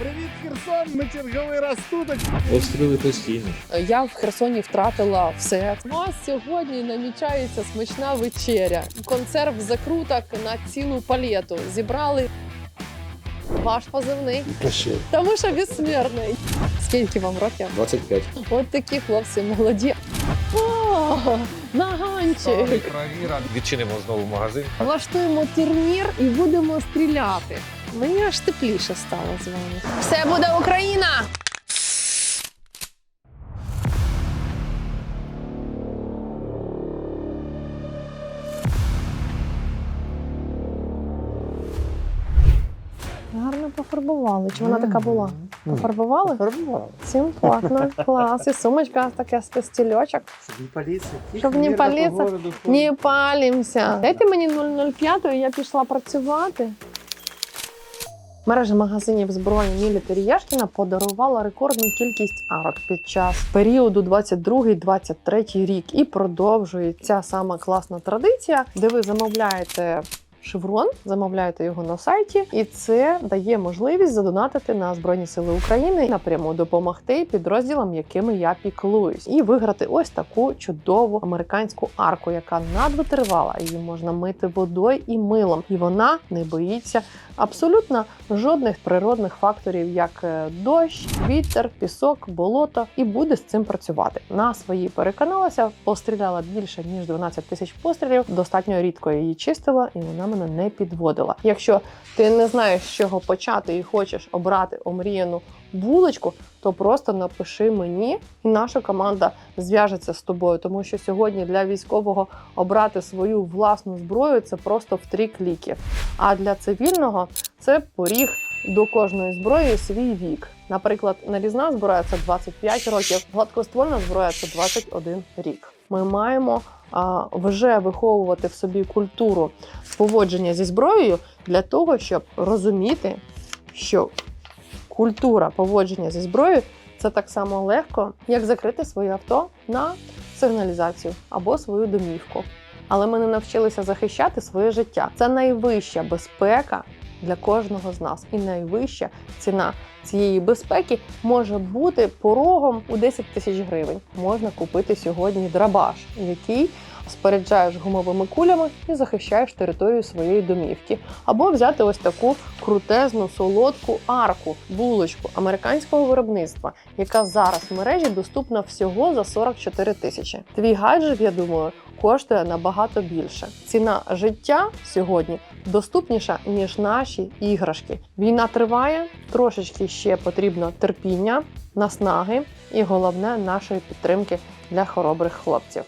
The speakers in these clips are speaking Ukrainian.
Привіт, Херсон! Ми черговий раз тут. Обстріли постійно. Я в Херсоні втратила все. У нас сьогодні намічається смачна вечеря. Консерв закруток на цілу палету. Зібрали ваш позивний, Кашель. тому що безсмертний. Скільки вам років? 25. От такі хлопці молоді. О, наганчик. Відчинимо знову магазин. Влаштуємо турнір і будемо стріляти. Мені аж тепліше стало з вами. Все буде Україна! Гарно пофарбували. Чи вона така була? Пофарбували? Фарбували. Симпатно, клас. І сумочка така з стільочок. Щоб не паліться. Щоб не паліться. Не палімося. Дайте мені 005, і я пішла працювати. Мережа магазинів зброї Мілі Яшкіна подарувала рекордну кількість арок під час періоду 22-23 рік. І продовжується сама класна традиція, де ви замовляєте. Шеврон, замовляєте його на сайті, і це дає можливість задонатити на Збройні Сили України напряму допомогти підрозділам, якими я піклуюсь, і виграти ось таку чудову американську арку, яка надвитривала. Її можна мити водою і милом, і вона не боїться абсолютно жодних природних факторів, як е, дощ, вітер, пісок, болото, і буде з цим працювати. На свої переконалася, постріляла більше ніж 12 тисяч пострілів. Достатньо рідко її чистила, і вона мене не підводила. Якщо ти не знаєш, з чого почати і хочеш обрати омріяну булочку, то просто напиши мені, і наша команда зв'яжеться з тобою, тому що сьогодні для військового обрати свою власну зброю це просто в три кліки. А для цивільного це поріг до кожної зброї свій вік. Наприклад, нарізна зброя це 25 років, гладкоствольна зброя це 21 рік. Ми маємо вже виховувати в собі культуру поводження зі зброєю для того, щоб розуміти, що культура поводження зі зброєю це так само легко, як закрити своє авто на сигналізацію або свою домівку. Але ми не навчилися захищати своє життя. Це найвища безпека для кожного з нас, і найвища ціна цієї безпеки може бути порогом у 10 тисяч гривень. Можна купити сьогодні драбаш, який споряджаєш гумовими кулями і захищаєш територію своєї домівки. Або взяти ось таку крутезну солодку арку, булочку американського виробництва, яка зараз в мережі доступна всього за 44 тисячі. Твій гаджет, я думаю, коштує набагато більше. Ціна життя сьогодні доступніша ніж наші іграшки. Війна триває, трошечки ще потрібно терпіння, наснаги і головне нашої підтримки для хоробрих хлопців.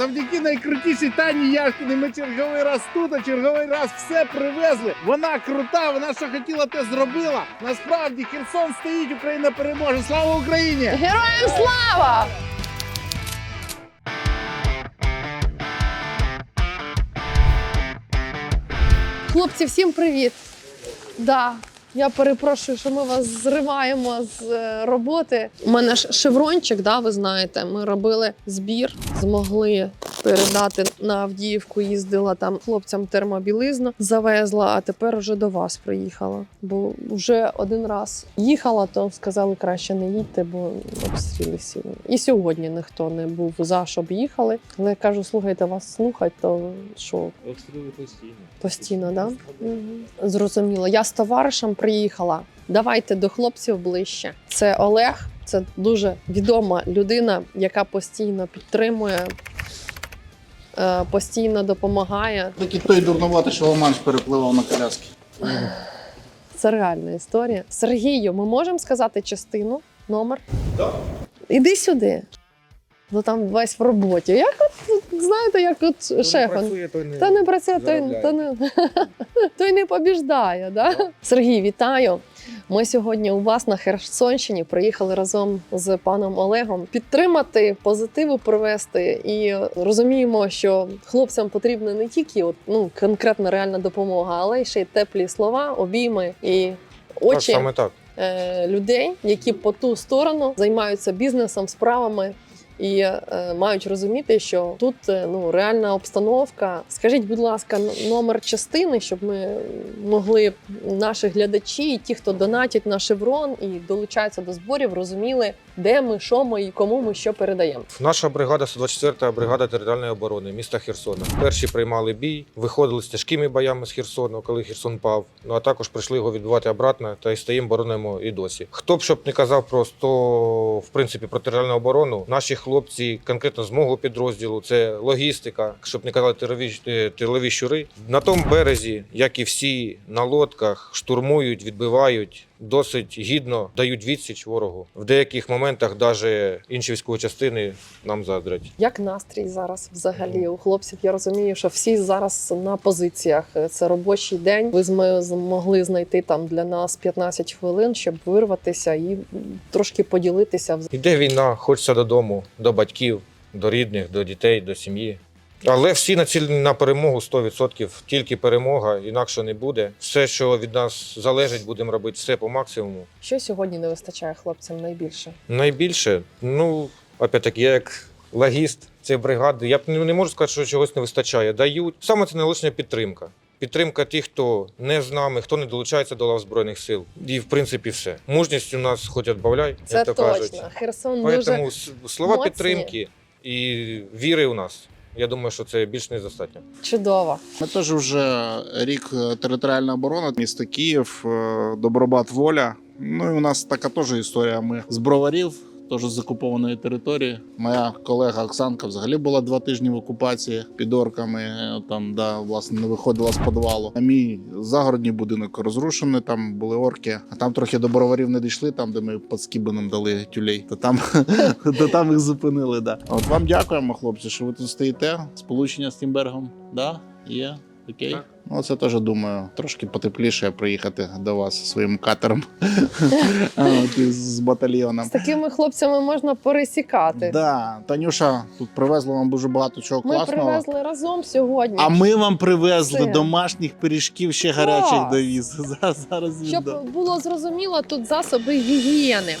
Завдяки найкрутішій Тані Яшкіни ми черговий раз тут, а черговий раз все привезли. Вона крута, вона що хотіла, те зробила. Насправді Херсон стоїть, Україна переможе. Слава Україні! Героям слава! Хлопці, всім привіт! Да, я перепрошую, що ми вас зриваємо з е, роботи. У мене ж шеврончик, да, ви знаєте. Ми робили збір, змогли передати на Авдіївку. Їздила там хлопцям термобілизну, завезла, а тепер вже до вас приїхала. Бо вже один раз їхала, то сказали краще не їдьте, бо обстріли сильні. І сьогодні ніхто не був за, щоб їхали. Але я кажу, слухайте, вас слухать, то що Обстріли постійно. Постійно, да? Мгм. Зрозуміло. Я з товаришем приїхала. Давайте до хлопців ближче. Це Олег, це дуже відома людина, яка постійно підтримує, постійно допомагає. Такий той дурнуватий, що Ламанш перепливав на коляски. Це реальна історія. Сергію, ми можемо сказати частину, номер? Так. Іди сюди. Ну там весь в роботі. Як от, знаєте, як от шеф. Та не працює, той, той не побіждає. Да? Сергій, вітаю! Ми сьогодні у вас на Херсонщині приїхали разом з паном Олегом підтримати, позитиву провести І розуміємо, що хлопцям потрібна не тільки от, ну, конкретна реальна допомога, але й ще й теплі слова, обійми і Так, очі саме так. е, людей, які по ту сторону займаються бізнесом, справами. І е, мають розуміти, що тут е, ну реальна обстановка. Скажіть, будь ласка, номер частини, щоб ми могли наші глядачі, і ті, хто донатять на шеврон і долучаються до зборів, розуміли, де ми, що ми і кому ми що передаємо. Наша бригада 124-та бригада територіальної оборони міста Херсона. Перші приймали бій, виходили з тяжкими боями з Херсону, коли Херсон пав. Ну а також прийшли його відбивати обратно та й стоїмо, боронимо і досі. Хто б щоб не казав просто в принципі про територіальну оборону, наші хлопці, конкретно з мого підрозділу, це логістика, щоб не казати тилові, е, тилові щури. На тому березі, як і всі на лодках, штурмують, відбивають. Досить гідно дають відсіч ворогу. В деяких моментах навіть інші військові частини нам заздрять. Як настрій зараз взагалі у хлопців? Я розумію, що всі зараз на позиціях. Це робочий день. Ви зме- змогли знайти там для нас 15 хвилин, щоб вирватися і трошки поділитися. Іде війна, хочеться додому, до батьків, до рідних, до дітей, до сім'ї. Але всі націлені на перемогу 100%. Тільки перемога, інакше не буде. Все, що від нас залежить, будемо робити все по максимуму. Що сьогодні не вистачає хлопцям найбільше? Найбільше, ну, опять-таки, я як логіст цієї бригади, я не можу сказати, що чогось не вистачає. Дають. Саме це не підтримка. Підтримка тих, хто не з нами, хто не долучається до лав Збройних сил. І в принципі все. Мужність у нас хоч відбавляй, як то точно. кажуть. Херсон Поэтому с- слова моцні. підтримки і віри у нас. Я думаю, що це більш не достатньо. чудово. Ми теж вже рік е, територіальна оборона, місто Київ, е, Добробат Воля. Ну і у нас така теж історія. Ми з броварів, теж з окупованої території. Моя колега Оксанка взагалі була два тижні в окупації під орками. е, Там да, власне не виходила з підвалу. А мій загородній будинок розрушений. Там були орки. А там трохи до броварів не дійшли, там де ми під скібаном дали тюлей. То там, то там їх зупинили. Да. От вам дякуємо, хлопці, що ви тут стоїте. Сполучення з Тімбергом. Да? Є. Окей. Ну, це теж думаю, трошки потепліше приїхати до вас своїм катером з батальйоном. З такими хлопцями можна пересікати. Да, Танюша тут привезла вам дуже багато чого Ми класного. привезли разом сьогодні. А ми вам привезли домашніх пиріжків ще гарячих довіз. Зараз, зараз Щоб було зрозуміло, тут засоби гігієни.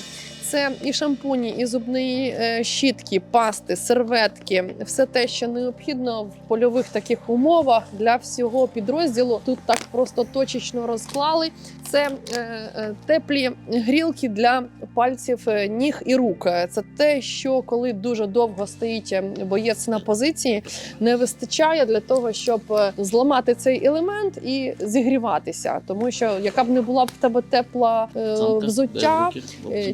Це і шампуні, і зубні е, щітки, пасти, серветки, все те, що необхідно в польових таких умовах для всього підрозділу. Тут так просто точечно розклали. Це е, е, теплі грілки для пальців е, ніг і рук. Це те, що коли дуже довго стоїть боєць на позиції, не вистачає для того, щоб зламати цей елемент і зігріватися. Тому що яка б не була б в тебе тепла е, взуття,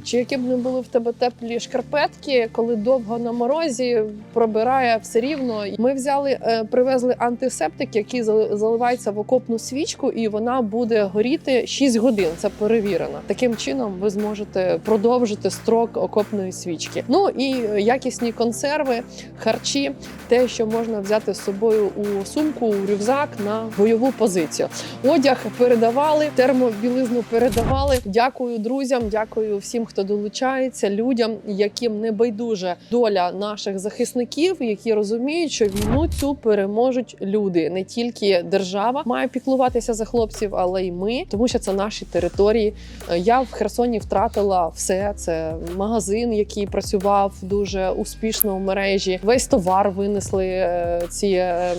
чи які б не були в тебе теплі шкарпетки, коли довго на морозі пробирає все рівно. Ми взяли, е, привезли антисептик, який заливається в окопну свічку, і вона буде горіти 6 годин. Це перевірено. Таким чином ви зможете продовжити строк окопної свічки. Ну і е, якісні консерви, харчі, те, що можна взяти з собою у сумку, у рюкзак на бойову позицію. Одяг передавали, термобілизну передавали. Дякую друзям, дякую всім, хто долучається, людям, яким не байдуже доля наших захисників, які розуміють, що війну цю переможуть люди. Не тільки держава має піклуватися за хлопців, але й ми, тому що це наші території. Е, Я в Херсоні втратила все. Це магазин, який працював дуже успішно в мережі. Весь товар винесли е, ці е,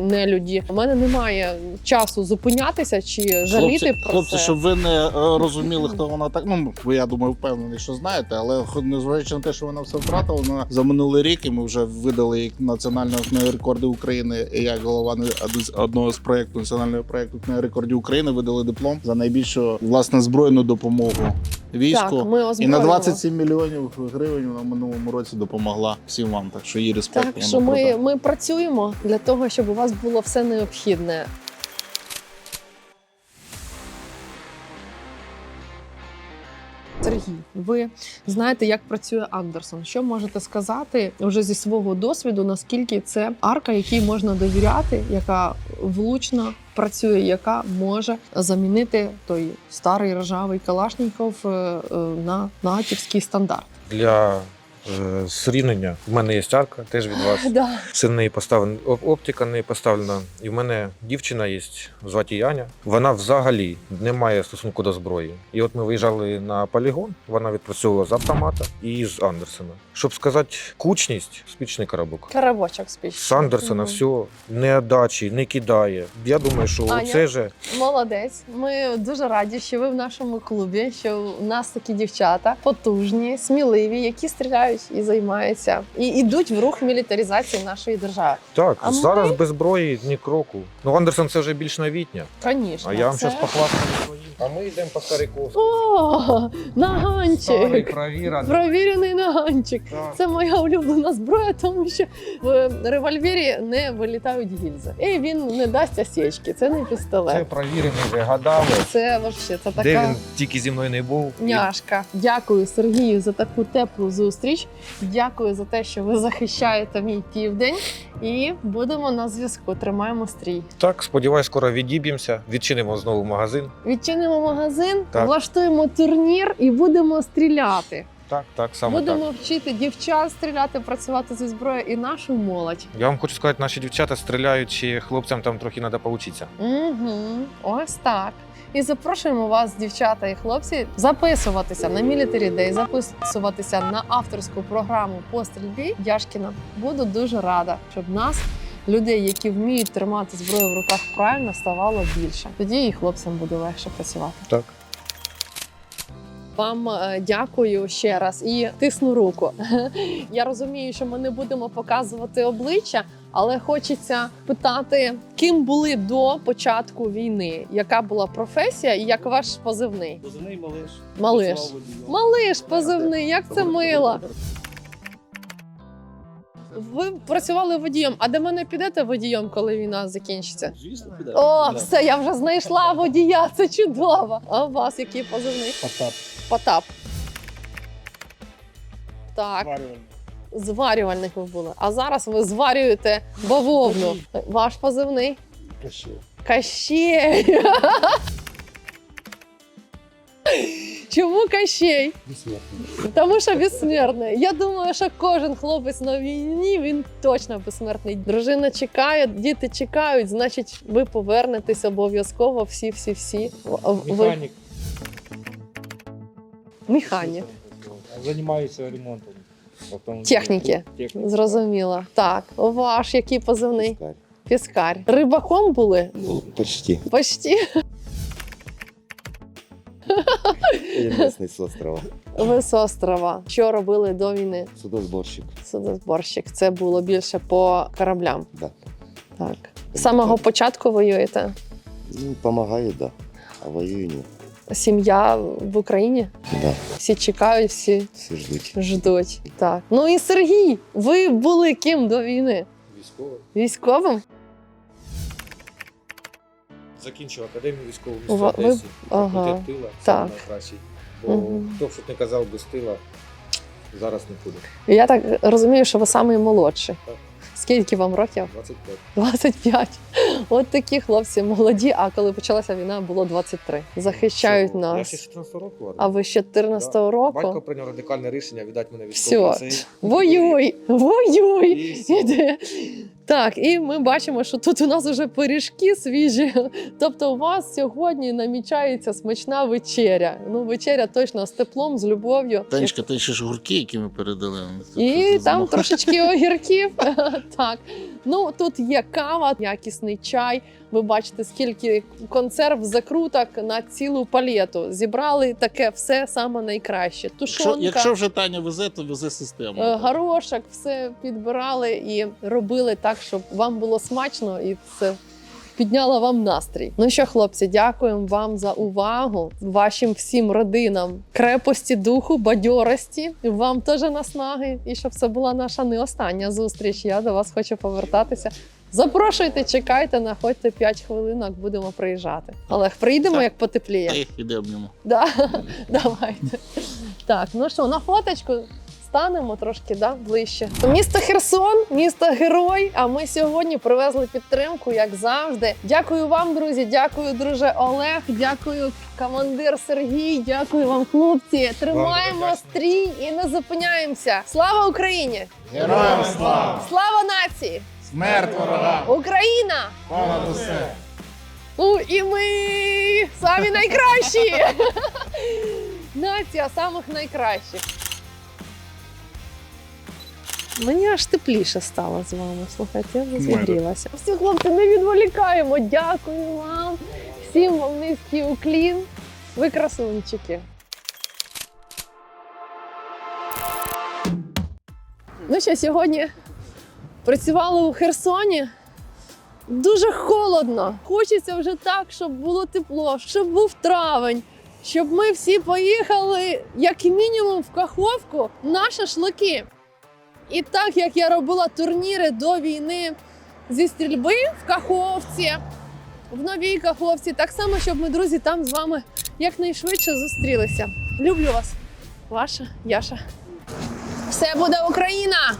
нелюді. У мене немає часу зупинятися чи жаліти Хлопці, про хлопці, це. щоб ви не розуміли, хто вона так. Ну ви я думаю, впевнений, що знаєте, але незважаючи на те, що вона все втратила, вона за минулий рік і ми вже видали їй національного рекорди України. І як голова одного з проєкту національного проєкту рекордів України видали диплом за найбільшу власне збройну допомогу війську. Так, ми І на озброїмо. 27 мільйонів гривень на минулому році допомогла всім вам. Так що її респект. Так що ми, ми працюємо для того, щоб у вас було все необхідне. Сергій, ви знаєте, як працює Андерсон. Що можете сказати вже зі свого досвіду? Наскільки це арка, якій можна довіряти, яка влучно працює, яка може замінити той старий ржавий Калашніков е, е, на натівський стандарт? Для Е, З рівнення. В мене є арка, теж від вас. Да. Син неї поставлена, оптика в неї поставлена. І в мене дівчина є, звати Аня. Вона взагалі не має стосунку до зброї. І от ми виїжджали на полігон, вона відпрацьовувала з автомата і з Андерсона. Щоб сказати, кучність спічний коробок. Карабочок спіч. З Андерсона Мгм. все не отдачі, не кидає. Я думаю, що Аня? це же Молодець. Ми дуже раді, що ви в нашому клубі, що у нас такі дівчата потужні, сміливі, які стріляють і займаються, і йдуть в рух мілітаризації нашої держави. так. А ми- зараз без зброї ні кроку. Ну Андерсон це вже більш новітня. Звісно. А я вам це... зараз похвастаю своїм. А ми йдемо по Стариковську. О, наганчик. провірений. Провірений наганчик. Так. Це моя улюблена зброя, тому що в револьвері не вилітають гільзи. І він не дасть осечки. Це не Це пістолет. провірений вже годами. Це вообще це така. Де він тільки зі мною не був. І Няшка. Дякую Сергію за таку теплу зустріч. Дякую за те, що ви захищаєте мій південь. І будемо на зв'язку. Тримаємо стрій. Так, сподіваюсь, скоро відіб'ємося, відчинимо знову магазин. Відчинимо магазин, Так. влаштуємо турнір і будемо стріляти. Так, так, саме будемо так. вчити дівчат стріляти, працювати зі зброєю і нашу молодь. Я вам хочу сказати, наші дівчата стріляють, чи хлопцям там трохи треба поучитися. Угу, ось так. І запрошуємо вас, дівчата і хлопці, записуватися на Military Day, записуватися на авторську програму по стрільбі Яшкіна. Буду дуже рада, щоб нас, людей, які вміють тримати зброю в руках правильно, ставало більше. Тоді і хлопцям буде легше працювати. Так. Вам е, дякую ще раз і тисну руку. Я розумію, що ми не будемо показувати обличчя, але хочеться питати, ким були до початку війни, яка була професія і як ваш позивний? Позивний малиш. Малиш. Малиш позивний, як це мило. Ви працювали водієм, а до мене підете водієм, коли війна закінчиться? Звісно, піде. О, Да. все, я вже знайшла водія, це чудово. А у вас який позивний? Потап. Потап. Так. Зварювальний. зварювальних ви були. А зараз ви зварюєте бавовну. Ваш позивний. Кащей. Чому Кащей? Безсмертний. Тому що безсмертний. Я думаю, що кожен хлопець на війні він точно безсмертний. Дружина чекає, діти чекають, значить, ви повернетесь обов'язково всі, всі, всі. Ви Механік. механік. Займаюся ремонтом. Техніки. Техніки. Зрозуміло. Так, ваш який позивний? Піскар. Рибаком були? Ну, почти. Почти. Я местный с острова. Ви з острова. Що робили до війни? Судосборщик. Судозборщик. Це було більше по кораблям. Да. Так. З самого початку воюєте? Ну, помогаю, да. А воюю нет. Сім'я в Україні? Да, Всі чекають, всі все ждуть. ждуть. Так. Ну і Сергій, ви були ким до війни? Військово. Військовим? Закінчив академію військового міста ва- ви- Одесі. ага, Факультет тила, так. саме найкращий. Бо Мгм. хто б що не казав без тила, зараз не буде. Я так розумію, що ви самий молодший. Так. Скільки вам років? 25. 25. От такі хлопці молоді. А коли почалася війна, було 23. Захищають Що, Я ще нас. з 14 року. А ви з 14-го року? Батько прийняв радикальне рішення віддати мене військовий Все, воюй, воюй. І. Так, і ми бачимо, що тут у нас вже пиріжки свіжі. Тобто, у вас сьогодні намічається смачна вечеря. Ну, вечеря точно з теплом, з любов'ю. Танечка, та ще ж гурки, які ми передали. І там трошечки огірків. так. Ну тут є кава, якісний чай. Ви бачите, скільки консерв, закруток на цілу палету. Зібрали таке все саме найкраще. Якщо, Тушонка. якщо вже Таня везе, то везе систему. Е, Горошок все підбирали і робили так, щоб вам було смачно і це підняло вам настрій. Ну що, хлопці, дякуємо вам за увагу, вашим всім родинам, крепості духу, бадьорості. Вам теж наснаги. І щоб це була наша не остання зустріч. Я до вас хочу повертатися. Запрошуйте, чекайте, находьте 5 хвилинок, будемо приїжджати. Олег, приїдемо, Так. як потепліє. Та іде обніму. Да, давайте. Так, ну що, на фоточку станемо трошки да, ближче. Місто Херсон, місто герой. А ми сьогодні привезли підтримку, як завжди. Дякую вам, друзі. Дякую, друже Олег. Дякую, командир Сергій. Дякую вам, хлопці. Тримаємо стрій і не зупиняємося. Слава Україні! Героям слава! Слава нації! Смерть ворогам! Україна! Понад усе! Ну і ми самі найкращі! Нація самих найкращих. Мені аж тепліше стало з вами. Слухайте, я вже зігрілася. Всі хлопці не відволікаємо. Дякую вам. Всім вам низький уклін. Ви красунчики. Ну що, сьогодні працювали у Херсоні. Дуже холодно. Хочеться вже так, щоб було тепло, щоб був травень, щоб ми всі поїхали, як мінімум, в Каховку на шашлики. І так як я робила турніри до війни зі стрільби в Каховці, в новій Каховці, так само, щоб ми, друзі, там з вами якнайшвидше зустрілися. Люблю вас, ваша Яша. Все буде Україна!